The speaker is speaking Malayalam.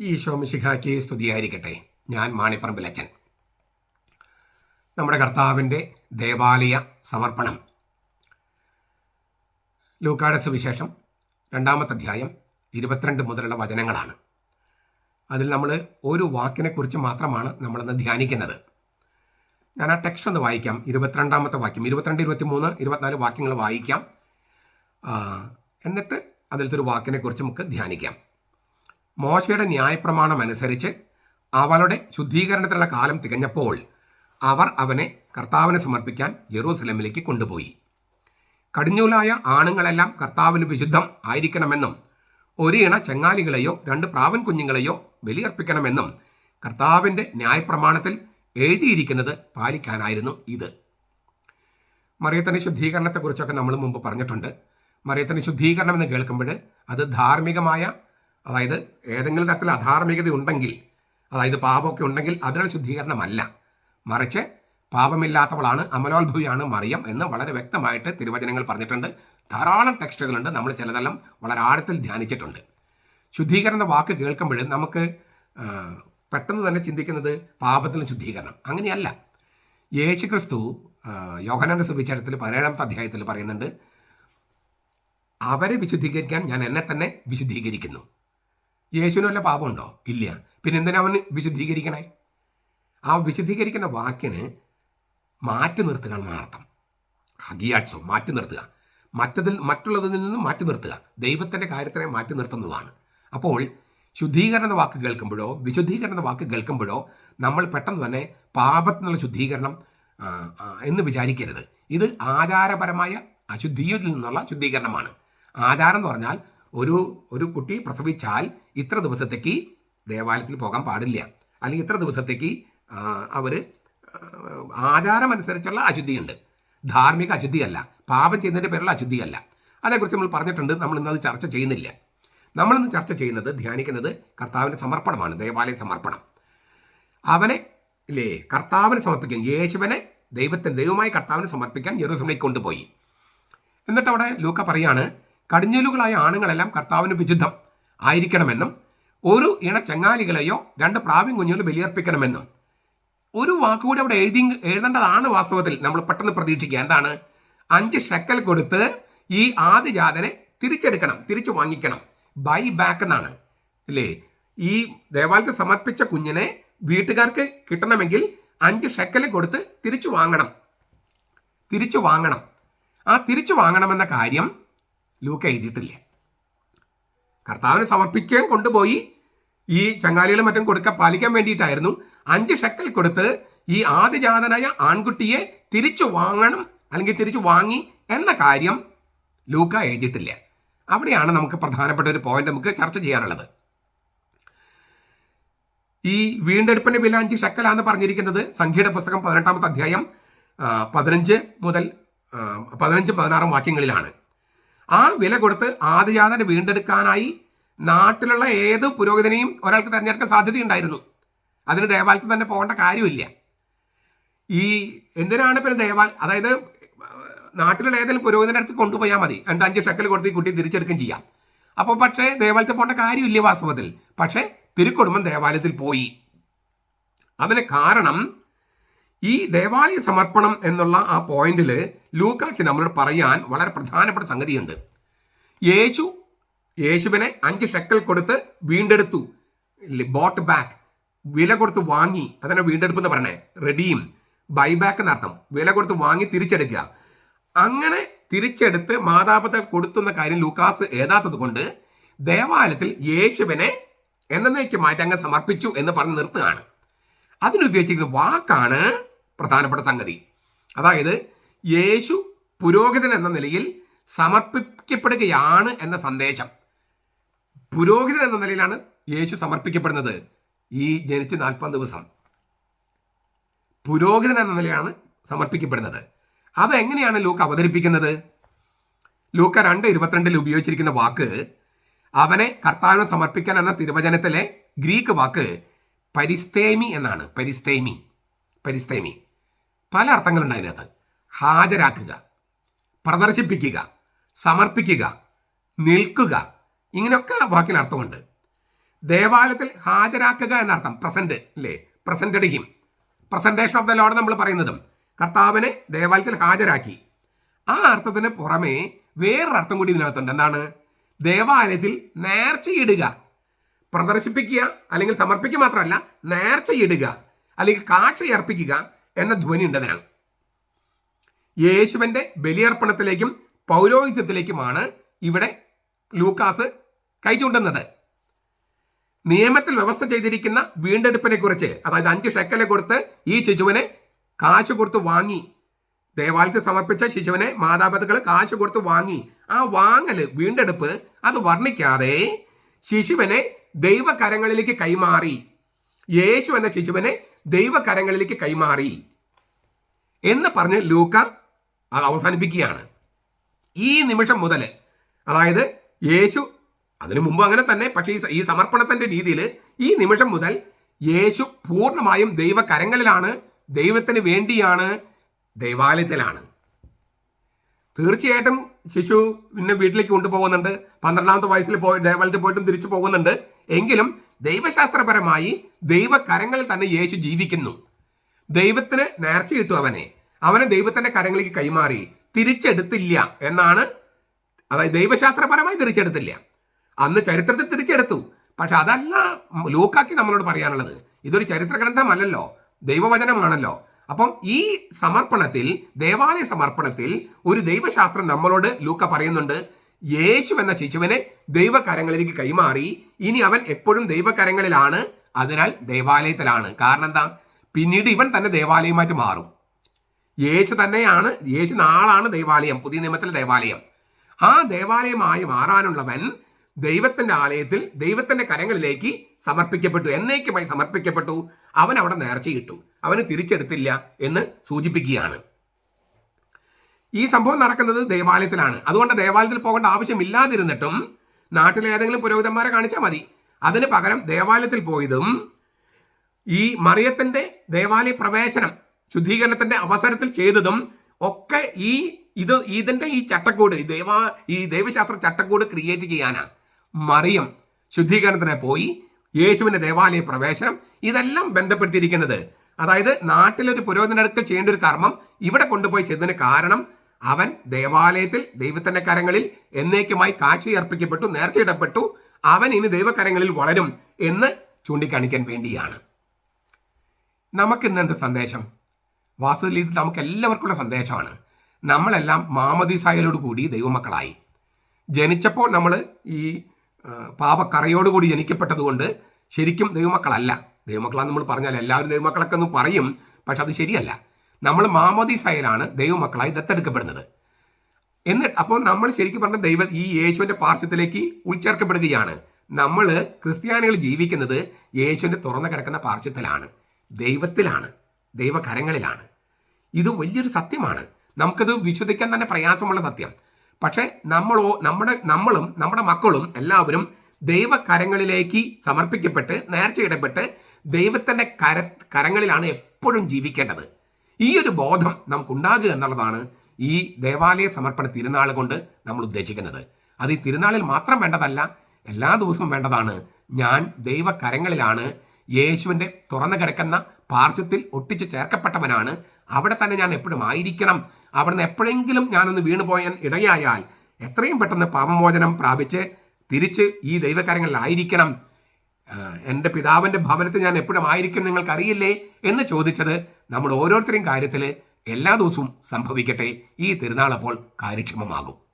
ഈശോ മിശിഹാക്ക് സ്തുതിയായിരിക്കട്ടെ. ഞാൻ മാണിപ്പറമ്പിലച്ചൻ നമ്മുടെ കർത്താവിന്റെ ദേവാലയ സമർപ്പണം. ലൂക്കായുടെ സുവിശേഷം രണ്ടാമത്തെ അധ്യായം ഇരുപത്തിരണ്ട് മുതലുള്ള വചനങ്ങളാണ്. അതിൽ നമ്മൾ ഒരു വാക്കിനെക്കുറിച്ച് മാത്രമാണ് നമ്മളിന്ന് ധ്യാനിക്കുന്നത്. ഞാൻ ആ ടെക്സ്റ്റ് ഒന്ന് വായിക്കാം. ഇരുപത്തിരണ്ടാമത്തെ വാക്യം. ഇരുപത്തിരണ്ട് ഇരുപത്തി മൂന്ന് ഇരുപത്തിനാല് വാക്യങ്ങൾ വായിക്കാം. എന്നിട്ട് അതിലത്തെ ഒരു വാക്കിനെക്കുറിച്ച് നമുക്ക് ധ്യാനിക്കാം. മോശയുടെ ന്യായപ്രമാണം അനുസരിച്ച് അവളുടെ ശുദ്ധീകരണത്തിനുള്ള കാലം തികഞ്ഞപ്പോൾ അവർ അവനെ കർത്താവിനെ സമർപ്പിക്കാൻ ജെറൂസലമിലേക്ക് കൊണ്ടുപോയി. കടിഞ്ഞൂലായ ആണുങ്ങളെല്ലാം കർത്താവിന് വിശുദ്ധം ആയിരിക്കണമെന്നും ഒരു ഇണ ചെങ്ങാലികളെയോ രണ്ട് പ്രാവൻ കുഞ്ഞുങ്ങളെയോ ബലിയർപ്പിക്കണമെന്നും കർത്താവിന്റെ ന്യായപ്രമാണത്തിൽ എഴുതിയിരിക്കുന്നത് പാലിക്കാനായിരുന്നു ഇത്. മറിയത്തിന്റെ ശുദ്ധീകരണത്തെക്കുറിച്ചൊക്കെ നമ്മൾ മുമ്പ് പറഞ്ഞിട്ടുണ്ട്. മറിയത്തിന്റെ ശുദ്ധീകരണം എന്ന് കേൾക്കുമ്പോൾ അത് ധാർമ്മികമായ അതായത് ഏതെങ്കിലും തരത്തിൽ അധാർമികത ഉണ്ടെങ്കിൽ അതായത് പാപമൊക്കെ ഉണ്ടെങ്കിൽ അതിനുള്ള ശുദ്ധീകരണമല്ല. മറിച്ച് പാപമില്ലാത്തവളാണ് അമലോത്ഭവിയാണ് മറിയം എന്ന് വളരെ വ്യക്തമായിട്ട് തിരുവചനങ്ങൾ പറഞ്ഞിട്ടുണ്ട്. ധാരാളം ടെക്സ്റ്റുകളുണ്ട്. നമ്മൾ ചിലതെല്ലാം വളരെ ആഴത്തിൽ ധ്യാനിച്ചിട്ടുണ്ട്. ശുദ്ധീകരണ വാക്ക് കേൾക്കുമ്പോൾ നമുക്ക് പെട്ടെന്ന് തന്നെ ചിന്തിക്കുന്നത് പാപത്തിന് ശുദ്ധീകരണം. അങ്ങനെയല്ല. യേശു ക്രിസ്തു യോഹനാന്റെ സുവിശേഷത്തിൽ പതിനേഴാമത്തെ അധ്യായത്തിൽ പറയുന്നുണ്ട് അവരെ വിശുദ്ധീകരിക്കാൻ ഞാൻ എന്നെ തന്നെ വിശുദ്ധീകരിക്കുന്നു. യേശുവിന് വല്ല പാപമുണ്ടോ? ഇല്ല. പിന്നെ എന്തിനാ അവന് വിശുദ്ധീകരിക്കണേ? ആ വിശുദ്ധീകരിക്കുന്ന വാക്കിന് മാറ്റി നിർത്തുക എന്നാണ് അർത്ഥം ഹഗിയാട്സോ മാറ്റി നിർത്തുക. മറ്റതിൽ മറ്റുള്ളതിൽ നിന്ന് മാറ്റി നിർത്തുക. ദൈവത്തിന്റെ കാര്യത്തിനെ മാറ്റി നിർത്തുന്നതാണ്. അപ്പോൾ ശുദ്ധീകരണ വാക്ക് കേൾക്കുമ്പോഴോ വിശുദ്ധീകരണ വാക്ക് കേൾക്കുമ്പോഴോ നമ്മൾ പെട്ടെന്ന് തന്നെ പാപത്തിനുള്ള ശുദ്ധീകരണം എന്ന് വിചാരിക്കരുത്. ഇത് ആചാരപരമായ അശുദ്ധിയിൽ നിന്നുള്ള ശുദ്ധീകരണമാണ്. ആചാരം എന്ന് പറഞ്ഞാൽ ഒരു ഒരു കുട്ടി പ്രസവിച്ചാൽ ഇത്ര ദിവസത്തേക്ക് ദേവാലയത്തിൽ പോകാൻ പാടില്ല. അല്ലെങ്കിൽ ഇത്ര ദിവസത്തേക്ക് അവർ ആചാരമനുസരിച്ചുള്ള അശുദ്ധിയുണ്ട്. ധാർമ്മിക അശുദ്ധിയല്ല. പാപം ചെയ്യുന്നതിന്റെ പേരുള്ള അശുദ്ധിയല്ല. അതേക്കുറിച്ച് നമ്മൾ പറഞ്ഞിട്ടുണ്ട്. നമ്മൾ ഇന്നത് ചർച്ച ചെയ്യുന്നില്ല. നമ്മളിന്ന് ചർച്ച ചെയ്യുന്നത് ധ്യാനിക്കുന്നത് കർത്താവിന്റെ സമർപ്പണമാണ്. ദേവാലയ സമർപ്പണം. അവനെ ഇല്ലേ കർത്താവിനെ സമർപ്പിക്കാൻ യേശുവനെ ദൈവത്തെ ദൈവമായി കർത്താവിനെ സമർപ്പിക്കാൻ യെറൂസലേമിലേക്ക് കൊണ്ടുപോയി. എന്നിട്ട് അവിടെ ലൂക്ക പറയാണ് കടിഞ്ഞൂലുകളായ ആണുങ്ങളെല്ലാം കർത്താവിന് വിശുദ്ധം ആയിരിക്കണമെന്നും ഒരു ഇണ ചങ്ങാലികളെയോ രണ്ട് പ്രാവിൻ കുഞ്ഞുകൾ ബലിയർപ്പിക്കണമെന്നും. ഒരു വാക്കുകൂടി അവിടെ എഴുതി എഴുതേണ്ടതാണ് വാസ്തവത്തിൽ. നമ്മൾ പെട്ടെന്ന് പ്രതീക്ഷിക്കുക. എന്താണ്? അഞ്ച് ഷെക്കൽ കൊടുത്ത് ഈ ആദ്യജാതനെ തിരിച്ചെടുക്കണം തിരിച്ചു വാങ്ങിക്കണം. ബൈ ബാക്ക് എന്നാണ്. അല്ലേ? ഈ ദേവാലയത്തിൽ സമർപ്പിച്ച കുഞ്ഞിനെ വീട്ടുകാർക്ക് കിട്ടണമെങ്കിൽ അഞ്ച് ഷെക്കൽ കൊടുത്ത് തിരിച്ചു വാങ്ങണം. തിരിച്ചു വാങ്ങണം. ആ തിരിച്ചു വാങ്ങണമെന്ന കാര്യം ലൂക്ക എഴുതിയിട്ടില്ല? കർത്താവിന് സമർപ്പിക്കുകയും കൊണ്ടുപോയി. ഈ ചങ്ങാലികളും മറ്റും കൊടുക്ക പാലിക്കാൻ വേണ്ടിയിട്ടായിരുന്നു. അഞ്ച് ഷക്കൽ കൊടുത്ത് ഈ ആദ്യജാതനായ ആൺകുട്ടിയെ തിരിച്ചു വാങ്ങണം അല്ലെങ്കിൽ തിരിച്ചു വാങ്ങി എന്ന കാര്യം ലൂക്ക എഴുതിയിട്ടില്ല. അവിടെയാണ് നമുക്ക് പ്രധാനപ്പെട്ട ഒരു പോയിന്റ് നമുക്ക് ചർച്ച ചെയ്യാനുള്ളത്. ഈ വീണ്ടെടുപ്പിന്റെ വില അഞ്ച് ഷക്കലാന്ന് പറഞ്ഞിരിക്കുന്നത് സംഖ്യയുടെ പുസ്തകം പതിനെട്ടാമത്തെ അധ്യായം പതിനഞ്ച് മുതൽ പതിനഞ്ച് പതിനാറും വാക്യങ്ങളിലാണ്. ആ വില കൊടുത്ത് ആദിജാതനെ വീണ്ടെടുക്കാനായി നാട്ടിലുള്ള ഏത് പുരോഹിതനെയും ഒരാൾക്ക് തിരഞ്ഞെടുക്കാൻ സാധ്യതയുണ്ടായിരുന്നു. അതിന് ദേവാലയത്തിൽ തന്നെ പോകേണ്ട കാര്യമില്ല. ഈ എന്തിനാണ് പിന്നെ ദേവാൽ അതായത് നാട്ടിലുള്ള ഏതെങ്കിലും പുരോഹിതന്റെ അടുത്ത് കൊണ്ടുപോയാൽ മതി. രണ്ട് അഞ്ച് ഷക്കൽ കൊടുത്ത് ഈ കുട്ടി തിരിച്ചെടുക്കുകയും ചെയ്യാം. അപ്പോൾ പക്ഷേ ദേവാലയത്തിൽ പോകേണ്ട കാര്യമില്ല വാസ്തവത്തിൽ. പക്ഷേ തിരുക്കുടുംബം ദേവാലയത്തിൽ പോയി. അതിന് കാരണം ഈ ദേവാലയ സമർപ്പണം എന്നുള്ള ആ പോയിന്റിൽ ലൂക്കാക്ക് നമ്മളോട് പറയാൻ വളരെ പ്രധാനപ്പെട്ട സംഗതിയുണ്ട്. യേശു യേശുവിനെ അഞ്ച് ഷെക്കൽ കൊടുത്ത് വീണ്ടെടുത്തു. Bought back. വില കൊടുത്ത് വാങ്ങി. അതിനെ വീണ്ടെടുപ്പ് എന്ന് പറയണേ? റെഡിയും ബൈബാക്ക് എന്നർത്ഥം. വില കൊടുത്ത് വാങ്ങി തിരിച്ചെടുക്കുക. അങ്ങനെ തിരിച്ചെടുത്ത് മാതാപിതാക്കൾ കൊടുത്തുന്ന കാര്യം ലൂക്കാസ് ഏതാത്തത് കൊണ്ട് ദേവാലയത്തിൽ യേശുവിനെ എന്നേക്കുമായിട്ട് അങ്ങ് സമർപ്പിച്ചു എന്ന് പറഞ്ഞ് നിർത്തുകയാണ്. അതിനുപയോഗിച്ചിരിക്കുന്ന വാക്കാണ് പ്രധാനപ്പെട്ട സംഗതി. അതായത് യേശു പുരോഹിതൻ എന്ന നിലയിൽ സമർപ്പിക്കപ്പെടുകയാണ് എന്ന സന്ദേശം. പുരോഹിതൻ എന്ന നിലയിലാണ് യേശു സമർപ്പിക്കപ്പെടുന്നത് ഈ ജനിച്ച് നാൽപ്പത് ദിവസം. പുരോഹിതൻ എന്ന നിലയാണ് സമർപ്പിക്കപ്പെടുന്നത്. അതെങ്ങനെയാണ് ലൂക്ക് അവതരിപ്പിക്കുന്നത്? ലൂക്ക രണ്ട് ഇരുപത്തിരണ്ടിൽ ഉപയോഗിച്ചിരിക്കുന്ന വാക്ക് അവനെ കർത്താവിനെ സമർപ്പിക്കാൻ എന്ന തിരുവചനത്തിലെ ഗ്രീക്ക് വാക്ക് പരിസ്തേമി എന്നാണ്. പരിസ്തേമി. പരിസ്തേമി. പല അർത്ഥങ്ങളുണ്ട് അതിനകത്ത്. ഹാജരാക്കുക പ്രദർശിപ്പിക്കുക സമർപ്പിക്കുക നിൽക്കുക. ഇങ്ങനെയൊക്കെ വാക്കിന് അർത്ഥമുണ്ട്. ദേവാലയത്തിൽ ഹാജരാക്കുക എന്നർത്ഥം പ്രസന്റ് അല്ലേ presented him presentation of the lord നമ്മൾ പറയുന്നതും കർത്താവിനെ ദേവാലയത്തിൽ ഹാജരാക്കി. ആ അർത്ഥത്തിന് പുറമേ വേറൊരർത്ഥം കൂടി ഇതിനകത്തുണ്ട്. എന്താണ്? ദേവാലയത്തിൽ നേർച്ചയിടുക പ്രദർശിപ്പിക്കുക അല്ലെങ്കിൽ സമർപ്പിക്കുക മാത്രമല്ല നേർച്ചയിടുക അല്ലെങ്കിൽ കാഴ്ചയർപ്പിക്കുക. എന്ന ധ്വനി ഉണ്ടതിനാണ് യേശുവിന്റെ ബലിയർപ്പണത്തിലേക്കും പൗരോഹിത്യത്തിലേക്കുമാണ് ഇവിടെ ലൂക്കാസ് കൈ ചൂണ്ടുന്നത്. നിയമത്തിൽ വ്യവസ്ഥ ചെയ്തിരിക്കുന്ന വീണ്ടെടുപ്പിനെ കുറിച്ച് അതായത് അഞ്ച് ഷെക്കലെ കൊടുത്ത് ഈ ശിശുവിനെ കാശ് കൊടുത്ത് വാങ്ങി ദേവാലയത്തിൽ സമർപ്പിച്ച ശിശുവിനെ മാതാപിതാക്കൾ കാശ് കൊടുത്ത് വാങ്ങി ആ വാങ്ങൽ വീണ്ടെടുപ്പ് അത് വർണിക്കാതെ ശിശുവിനെ ദൈവകരങ്ങളിലേക്ക് കൈമാറി യേശു എന്ന ശിശുവിനെ ദൈവകരങ്ങളിലേക്ക് കൈമാറി എന്ന് പറഞ്ഞ് ലൂക്ക അത് അവസാനിപ്പിക്കുകയാണ്. ഈ നിമിഷം മുതൽ അതായത് യേശു അതിനു മുമ്പ് അങ്ങനെ തന്നെ പക്ഷേ ഈ സമർപ്പണത്തിന്റെ രീതിയിൽ ഈ നിമിഷം മുതൽ യേശു പൂർണമായും ദൈവകരങ്ങളിലാണ് ദൈവത്തിന് വേണ്ടിയാണ് ദൈവാലയത്തിലാണ്. തീർച്ചയായിട്ടും ശിശു പിന്നെ വീട്ടിലേക്ക് കൊണ്ടുപോകുന്നുണ്ട്. പന്ത്രണ്ടാമത്തെ വയസ്സിൽ പോയി ദേവാലയത്തിൽ പോയിട്ടും തിരിച്ചു പോകുന്നുണ്ട്. എങ്കിലും ദൈവശാസ്ത്രപരമായി ദൈവകരങ്ങളിൽ തന്നെ യേശു ജീവിക്കുന്നു. ദൈവത്തിന് നേർച്ച കിട്ടു അവനെ. അവനെ ദൈവത്തിന്റെ കരങ്ങളിലേക്ക് കൈമാറി തിരിച്ചെടുത്തില്ല എന്നാണ് അതായത് ദൈവശാസ്ത്രപരമായി തിരിച്ചെടുത്തില്ല. അന്ന് ചരിത്രത്തിൽ തിരിച്ചെടുത്തു. പക്ഷെ അതല്ല ലൂക്കാക്കി നമ്മളോട് പറയാനുള്ളത്. ഇതൊരു ചരിത്ര ഗ്രന്ഥമല്ലല്ലോ ദൈവവചനമാണല്ലോ. അപ്പം ഈ സമർപ്പണത്തിൽ ദേവാലയ സമർപ്പണത്തിൽ ഒരു ദൈവശാസ്ത്രം നമ്മളോട് ലൂക്ക പറയുന്നുണ്ട്. യേശു എന്ന ശിശുവിനെ ദൈവകരങ്ങളിലേക്ക് കൈമാറി. ഇനി അവൻ എപ്പോഴും ദൈവകരങ്ങളിലാണ്. അതിനാൽ ദേവാലയത്തിലാണ്. കാരണം എന്താ? പിന്നീട് ഇവൻ തന്നെ ദേവാലയമായിട്ട് മാറും. യേശു തന്നെയാണ് യേശു നാളാണ് ദേവാലയം പുതിയ നിയമത്തിലെ ദേവാലയം. ആ ദേവാലയമായി മാറാനുള്ളവൻ ദൈവത്തിന്റെ ആലയത്തിൽ ദൈവത്തിന്റെ കരങ്ങളിലേക്ക് സമർപ്പിക്കപ്പെട്ടു. എന്നേക്കുമായി സമർപ്പിക്കപ്പെട്ടു. അവൻ അവിടെ നേർച്ച കിട്ടു അവന് തിരിച്ചെടുത്തില്ല എന്ന് സൂചിപ്പിക്കുകയാണ്. ഈ സംഭവം നടക്കുന്നത് ദേവാലയത്തിലാണ്. അതുകൊണ്ട് ദേവാലയത്തിൽ പോകേണ്ട ആവശ്യമില്ലാതിരുന്നിട്ടും നാട്ടിലെ ഏതെങ്കിലും പുരോഹിതന്മാരെ കാണിച്ചാൽ മതി. അതിന് പകരം ദേവാലയത്തിൽ പോയതും ഈ മറിയത്തിന്റെ ദേവാലയ പ്രവേശനം ശുദ്ധീകരണത്തിന്റെ അവസരത്തിൽ ചെയ്തതും ഒക്കെ ഈ ഇത് ഇതിന്റെ ഈ ചട്ടക്കൂട് ദേവാ ഈ ദൈവശാസ്ത്ര ചട്ടക്കൂട് ക്രിയേറ്റ് ചെയ്യാനാ. മറിയം ശുദ്ധീകരണത്തിന് പോയി യേശുവിന്റെ ദേവാലയ പ്രവേശനം ഇതെല്ലാം ബന്ധപ്പെടുത്തിയിരിക്കുന്നത്. അതായത് നാട്ടിലൊരു പുരോഹിതനടുക്കൽ ചെയ്യേണ്ട ഒരു കർമ്മം ഇവിടെ കൊണ്ടുപോയി ചെയ്തതിന് കാരണം അവൻ ദേവാലയത്തിൽ ദൈവത്തിന്റെ കരങ്ങളിൽ എന്നേക്കുമായി കാഴ്ച അർപ്പിക്കപ്പെട്ടു നേർച്ചയിടപ്പെട്ടു. അവൻ ഇനി ദൈവകരങ്ങളിൽ വളരും എന്ന് ചൂണ്ടിക്കാണിക്കാൻ വേണ്ടിയാണ്. നമുക്ക് ഇന്നെന്ത് സന്ദേശം? വാസ്തുവിൽ ഇത് നമുക്ക് എല്ലാവർക്കുള്ള സന്ദേശമാണ്. നമ്മളെല്ലാം മാമതിസായലോട് കൂടി ദൈവമക്കളായി. ജനിച്ചപ്പോൾ നമ്മൾ ഈ പാപക്കറയോടുകൂടി ജനിക്കപ്പെട്ടതുകൊണ്ട് ശരിക്കും ദൈവമക്കളല്ല. ദൈവമക്കളാന്ന് നമ്മൾ പറഞ്ഞാൽ എല്ലാവരും ദൈവമക്കളൊക്കെ ഒന്ന് പറയും പക്ഷെ അത് ശരിയല്ല. നമ്മൾ മാമോദിസായലാണ് ദൈവമക്കളായി ദത്തെടുക്കപ്പെടുന്നത്. എന്നിട്ട് അപ്പോൾ നമ്മൾ ശരിക്കും പറഞ്ഞ ദൈവ ഈ യേശുവിന്റെ പാർശ്വത്തിലേക്ക് ഉൾച്ചേർക്കപ്പെടുകയാണ്. നമ്മൾ ക്രിസ്ത്യാനികൾ ജീവിക്കുന്നത് യേശുവിന്റെ തുറന്നു കിടക്കുന്ന പാർശ്വത്തിലാണ് ദൈവത്തിലാണ് ദൈവകരങ്ങളിലാണ്. ഇത് വലിയൊരു സത്യമാണ്. നമുക്കത് വിശ്വസിക്കാൻ തന്നെ പ്രയാസമുള്ള സത്യം. പക്ഷേ നമ്മളോ നമ്മുടെ നമ്മളും നമ്മുടെ മക്കളും എല്ലാവരും ദൈവകരങ്ങളിലേക്ക് സമർപ്പിക്കപ്പെട്ട് നേർച്ചയിടപ്പെട്ട് ദൈവത്തിന്റെ കര കരങ്ങളിലാണ് എപ്പോഴും ജീവിക്കേണ്ടത്. ഈ ഒരു ബോധം നമുക്കുണ്ടാകുക എന്നുള്ളതാണ് ഈ ദേവാലയ സമർപ്പണ തിരുനാൾ കൊണ്ട് നമ്മൾ ഉദ്ദേശിക്കുന്നത്. അത് ഈ തിരുനാളിൽ മാത്രം വേണ്ടതല്ല എല്ലാ ദിവസവും വേണ്ടതാണ്. ഞാൻ ദൈവകരങ്ങളിലാണ് യേശുവിന്റെ തുറന്നു കിടക്കുന്ന പാർശ്വത്തിൽ ഒട്ടിച്ച് ചേർക്കപ്പെട്ടവനാണ്. അവിടെ തന്നെ ഞാൻ എപ്പോഴും ആയിരിക്കണം. അവിടുന്ന് എപ്പോഴെങ്കിലും ഞാനൊന്ന് വീണുപോയാൻ ഇടയായാൽ എത്രയും പെട്ടെന്ന് പാപമോചനം പ്രാപിച്ച് തിരിച്ച് ഈ ദൈവകാര്യങ്ങളിലായിരിക്കണം ആഹ് എന്റെ പിതാവിന്റെ ഭവനത്തിൽ ഞാൻ എപ്പോഴും ആയിരിക്കും നിങ്ങൾക്ക് അറിയില്ലേ എന്ന് ചോദിച്ചത് നമ്മൾ ഓരോരുത്തരും കാര്യത്തിൽ എല്ലാ ദിവസവും സംഭവിക്കട്ടെ. ഈ തിരുനാൾ അപ്പോൾ കാര്യക്ഷമമാകും.